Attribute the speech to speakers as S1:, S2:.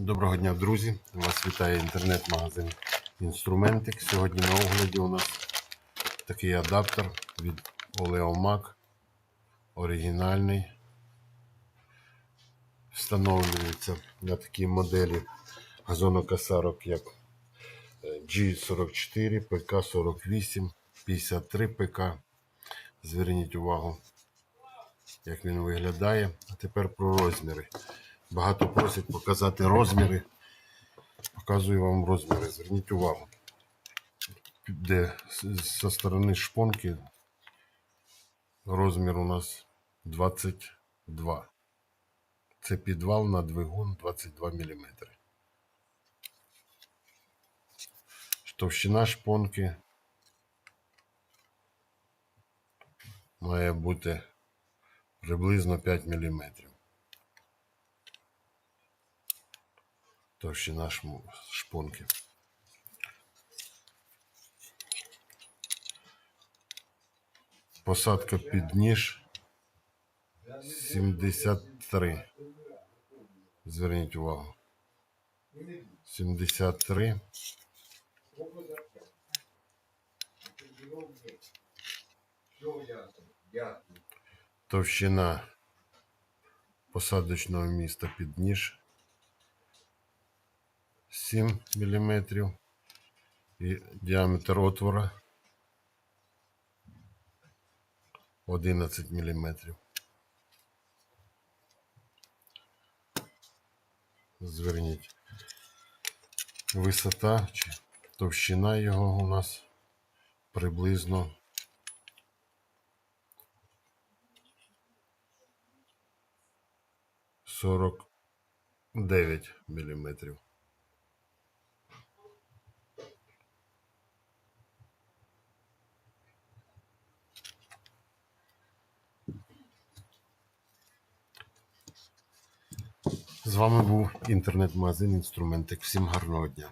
S1: Доброго дня, друзі! Вас вітає інтернет-магазин Інструментик. Сьогодні на огляді у нас такий адаптер від Oleomac. Оригінальний. Встановлюється на такій моделі газонокосарок, як е, G44, PK48, 53 ПК. Зверніть увагу, як він виглядає. А тепер про розміри. Багато просять показати розміри. Показую вам розміри. Зверніть увагу. Де зі сторони шпонки розмір у нас 22. Це підвал на двигун 22 мм. Товщина шпонки має бути приблизно 5 мм. Товщина шм- шпонки. Посадка під ніж 73. Зверніть увагу. 73. Товщина посадочного міста під ніж 7 мм і діаметр отвора 11 мм. Зверніть. Висота чи товщина його у нас приблизно сорок дев'ять міліметрів. З вами був інтернет-магазин інструментик. Всім гарного дня.